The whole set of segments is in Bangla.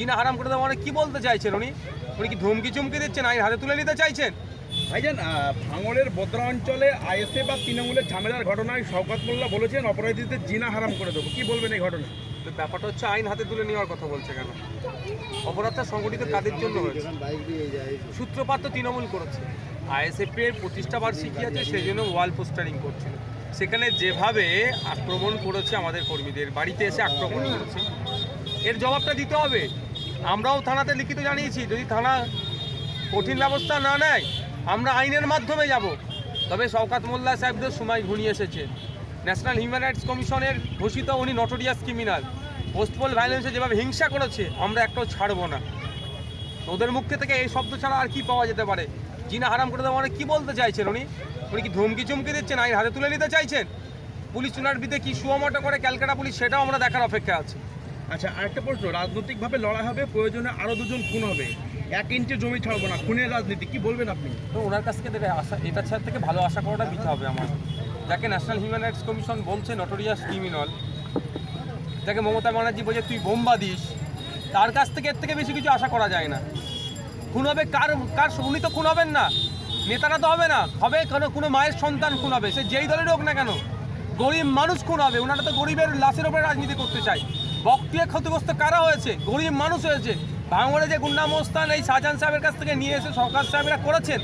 জিনা হারাম করে দেওয়া মানে কি বলতে চাইছেন উনি? উনি কি ধমকি চুমকি দিচ্ছেন? আইন হাতে তুলে নিতে চাইছেন? ভাইজান ভাঙড়ের বোদরা অঞ্চলে আইএসএ বা তৃণমূলের ঝামেলার ঘটনায় শওকত মোল্লা বলেছেন অপরাধীদের জিনা হারাম করে দেবো। কি বলবেন এই ঘটনা তো ব্যাপারটা হচ্ছে আইন হাতে তুলে নেওয়ার কথা বলছে কেন? অপরাধটা সংগঠিত কাদের জন্য হয়েছে? সূত্রপাত তো তৃণমূল করেছে। আইএসএফ এর প্রতিষ্ঠা বার্ষিকী আছে সেই জন্য ওয়াল পোস্টারিং করছিল। সেখানে যেভাবে আক্রমণ করেছে আমাদের কর্মীদের বাড়িতে এসে আক্রমণ করেছে। এর জবাবটা দিতে হবে। আমরাও থানাতে লিখিত জানিয়েছি, যদি থানা কঠিন ব্যবস্থা না নেয়, আমরা আইনের মাধ্যমে যাব। তবে শওকাত মোল্লা সাহেবদের সময় ঘনিয়ে এসেছে। ন্যাশনাল হিউম্যান রাইটস কমিশনের ঘোষিত উনি নটোরিয়াস ক্রিমিনাল পোস্টপল ভায়োলেন্সে যেভাবে হিংসা করেছে, আমরা একটাও ছাড়বো না। ওদের মুখ থেকে এই শব্দ ছাড়া আর কি পাওয়া যেতে পারে? জিনা হারাম করে দেওয়া মানে কী বলতে চাইছেন উনি? উনি কি ধমকি চমকি দিচ্ছেন, আইন হাতে তুলে নিতে চাইছেন? পুলিশ চুনার বিদে কি সুয়ামটা করে ক্যালকাটা পুলিশ, সেটাও আমরা দেখার অপেক্ষা আছে। আচ্ছা আরেকটা প্রশ্ন, রাজনৈতিকভাবে লড়াই হবে, প্রয়োজনে আরও দুজন খুন হবে। এক ইঞ্চি জমি ছাড়বো না, খুনের রাজনীতি, কি বলবেন আপনি? তো ওনার কাছ থেকে আশা, এটা ছাড় থেকে ভালো আশা করাটা দিতে হবে আমার। যাকে ন্যাশনাল হিউম্যান রাইটস কমিশন বলছে নটোরিয়াস ক্রিমিনাল যাকে মমতা ব্যানার্জি বলছে, তুই বোম্বা দিস। তার কাছ থেকে এর থেকে বেশি কিছু আশা করা যায় না। খুন হবে কার কার উনি তো খুন হবেন না। নেতারা তো হবে না। হবে কেন, কোনো মায়ের সন্তান খুন হবে। সে যেই দলের হোক না কেন, গরিব মানুষ খুন হবে। ওনারা তো গরিবের লাশের ওপরে রাজনীতি করতে চায়। বক্তিয়া ক্ষতিগ্রস্ত কারা হয়েছে? গরিব মানুষ হয়েছে। ভাঙড়ে যে গুন্ডামস্তান এই শাহজাহান সাহেবের কাছ থেকে নিয়ে এসে সরকার সাহেবরা করেছেন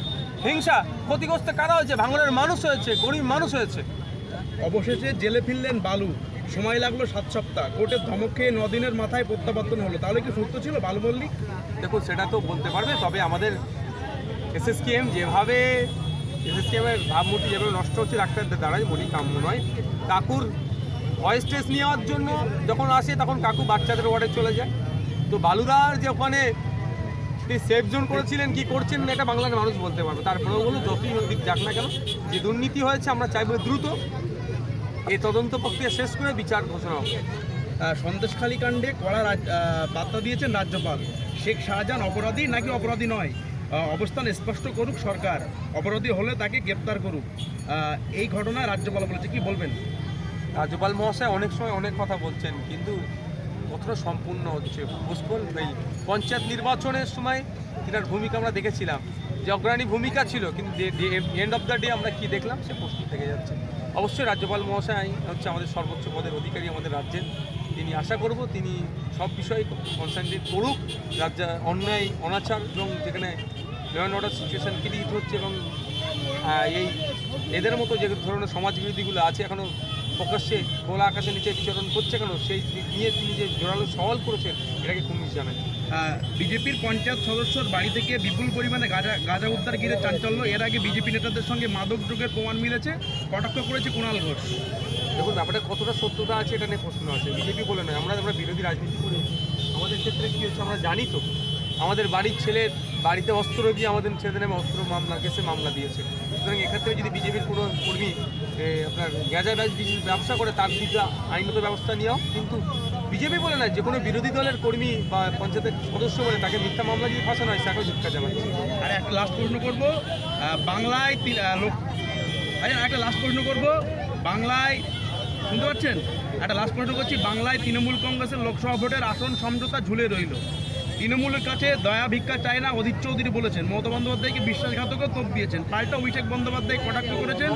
হিংসা ক্ষতিগ্রস্ত কারা হয়েছে? ভাঙড়ের মানুষ হয়েছে গরিব মানুষ হয়েছে। অবশেষে জেলে ফিরলেন বালু। সময় লাগল সাত সপ্তাহ। কোর্টের ধমক খেয়ে নদিনের মাথায় প্রত্যাবর্তন হলো। তাহলে কি সুস্থ ছিল বালু মল্লিক? দেখুন সেটা তো বলতে পারবে তবে আমাদের এসএসকেএম যেভাবে এসএসকেএমের ভাবমূর্তি যেভাবে নষ্ট হচ্ছে ডাক্তারদের দ্বারাই বলি কাম্য নয়। কাকুর ভয়েস টেস্ট নেওয়ার জন্য যখন আসে, তখন কাকু বাচ্চাদের ওয়ার্ডে চলে যায়। তো বালুদার যে ওখানে তিনি সেফ জোন করেছিলেন, কি করছেন, এটা বাংলার মানুষ বলতে পারবে। তারপরেও বলুন, যতই দিক যাক না কেন, যে দুর্নীতি হয়েছে, আমরা চাইব দ্রুত এই তদন্ত প্রক্রিয়া শেষ করে বিচার ঘোষণা হবে। সন্দেশখালী কাণ্ডে কড়া বার্তা দিয়েছেন রাজ্যপাল। শেখ শাহজাহান অপরাধী নাকি অপরাধী নয়? অবস্থান স্পষ্ট করুক সরকার। অপরাধী হলে তাকে গ্রেপ্তার করুক। এই ঘটনায় রাজ্যপাল বলেছে, কি বলবেন? রাজ্যপাল মহাশয় অনেক সময় অনেক কথা বলছেন, কিন্তু কতটা সম্পূর্ণ হচ্ছে? পুষ্পল এই পঞ্চায়েত নির্বাচনের সময় তিনার ভূমিকা আমরা দেখেছিলাম। যে অগ্রণী ভূমিকা ছিল, কিন্তু এন্ড অফ দ্য ডে আমরা কি দেখলাম, সে প্রশ্ন থেকে যাচ্ছে। অবশ্যই রাজ্যপাল মহাশয় হচ্ছে আমাদের সর্বোচ্চ পদের অধিকারী আমাদের রাজ্যের। তিনি আশা করব তিনি সব বিষয়ে কনসেন্ট্রেট করুক। রাজ্য অন্যায়, অনাচার এবং যেখানে law and order situation create হচ্ছে এবং এই এদের মতো যে ধরনের সমাজ বিরোধীগুলো আছে এখনও প্রকাশ্যে খোলা আকাশের নিচে বিচরণ করছে কেন? সেই নিয়ে তিনি যে জোরালো সওয়াল করেছেন এটাকে কুমিশ জানাই বিজেপির পঞ্চায়েত সদস্যর বাড়ি থেকে বিপুল পরিমাণে গাঁজা গাঁজা উদ্ধার ঘিরে চাঞ্চল্য। এর আগে বিজেপি নেতাদের সঙ্গে মাদক যোগের প্রমাণ মিলেছে। কটাক্ষ করেছে কুণাল ঘোষ। দেখুন ব্যাপারটা কতটা সত্যতা আছে এটা নিয়ে প্রশ্ন আছে। বিজেপি বলে নয় আমরা আমরা বিরোধী রাজনীতি করি আমাদের ক্ষেত্রে কী হচ্ছে আমরা জানি তো। আমাদের বাড়ির ছেলের বাড়িতে অস্ত্র দিয়ে আমাদের ছেলেদের নামে অস্ত্র মামলা, কেসে মামলা দিয়েছে। সুতরাং এক্ষেত্রে যদি বিজেপির কোনো কর্মী আপনার গ্যাজা ব্যাজ ব্যবসা করে, তার বিরুদ্ধে আইনগত ব্যবস্থা নেওয়া কিন্তু বিজেপি বলে না, যে কোনো বিরোধী দলের কর্মী বা পঞ্চায়েতের সদস্য বলে তাকে মিথ্যা মামলা দিয়ে ফাঁসানো হয় সেটাও ধিক্কার জানাচ্ছে। আর, একটা লাস্ট প্রশ্ন করব। বাংলায় লোক আচ্ছা একটা লাস্ট প্রশ্ন করব। বাংলায় শুনতে পাচ্ছেন? একটা লাস্ট প্রশ্ন করছি। বাংলায় তৃণমূল কংগ্রেসের লোকসভা ভোটের আসন সমঝোতা ঝুলে রইল। তৃণমূলের কাছে দয়া ভিক্ষা চায় না অধীর চৌধুরী বলেছেন। মমতা বন্দ্যোপাধ্যায়কে বিশ্বাসঘাতকও তোপ দিয়েছেন। পাল্টা অভিষেক বন্দ্যোপাধ্যায় কটাক্ষ করেছেন।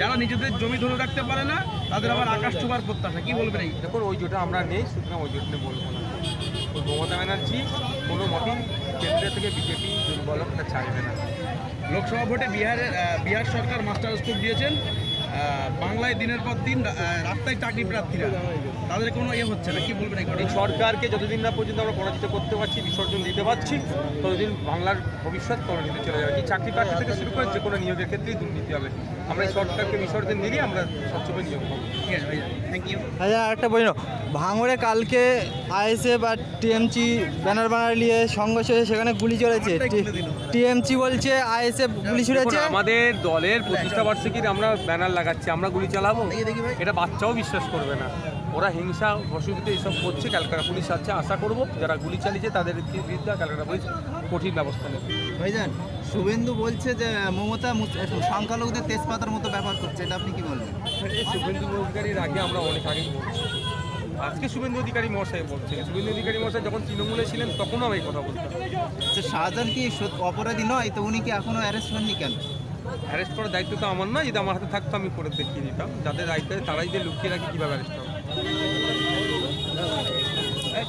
যারা নিজেদের জমি ধরে রাখতে পারে না তাদের আবার আকাশ ছোঁয়ার প্রত্যাশা। কি বলবেন এই? দেখুন ওই জোটা আমরা নেই সুতরাং ওই জোট বলব না। মমতা ব্যানার্জি কোনো মতেই কেন্দ্র থেকে বিজেপি দুর্বলতা চাইবে না। লোকসভা ভোটে বিহারের বিহার সরকার মাস্টার স্ট্রোক দিয়েছেন। বাংলায় দিনের পর দিন রাস্তায় চাকরি প্রার্থীরা। তাদের কোনো ইয়ে হচ্ছে না কি বলবেন এই সরকারকে যতদিন না পর্যন্ত আমরা পরাজিত করতে পারছি বিসর্জন দিতে পারছি ততদিন বাংলার ভবিষ্যৎ তরণীতে চলে যাবে। এই চাকরি প্রার্থী থেকে শুরু করে যে কোনো নিয়োগের ক্ষেত্রেই দুর্নীতি হবে। আমরা এই সরকারকে বিসর্জন দিলেই আমরা স্বচ্ছভাবে নিয়োগ পাবো ঠিক আছে ভাইয়া থ্যাংক ইউ আচ্ছা একটা বলি ভাঙড়ে কালকে আইএসএফ আর টিএমসি ব্যানার ব্যানার নিয়ে সংঘর্ষ হয়ে সেখানে গুলি চলেছে। টিএমসি বলছে আইএসএফ গুলি ছুড়েছে। আমাদের দলের প্রতিষ্ঠা বার্ষিকীর আমরা ব্যানার লাগাচ্ছি আমরা গুলি চালাবো। এটা বাচ্চাও বিশ্বাস করবে না। ওরা হিংসা অসুবিধা এইসব করছে ক্যালকাটা পুলিশ আছে আশা করব যারা গুলি চালিয়েছে তাদের বিরুদ্ধে ক্যালকাটা পুলিশ কঠিন ব্যবস্থা নেবে। ভাইজান শুভেন্দু বলছে যে মমতা সংখ্যালঘুদের তেজপাতার মতো ব্যবহার করছে এটা আপনি কি বলবেন? শুভেন্দু অধিকারীর আগে আমরা অনেক আগেই বলছি। আজকে শুভেন্দু অধিকারী মহাশয় বলছে। শুভেন্দু অধিকারী মহাশয় যখন তৃণমূলে ছিলেন তখনও আমি কথা বলতাম। আচ্ছা শাহজাহান কি অপরাধী নয়? তো উনি কি এখনও অ্যারেস্ট হননি কেন? অ্যারেস্ট করার দায়িত্ব তো আমার না যদি আমার হাতে থাকতো আমি করে দেখিয়ে দিতাম। যাদের দায়িত্ব তারাই যে লুকিয়ে রাখি কীভাবে অ্যারেস্ট হবে?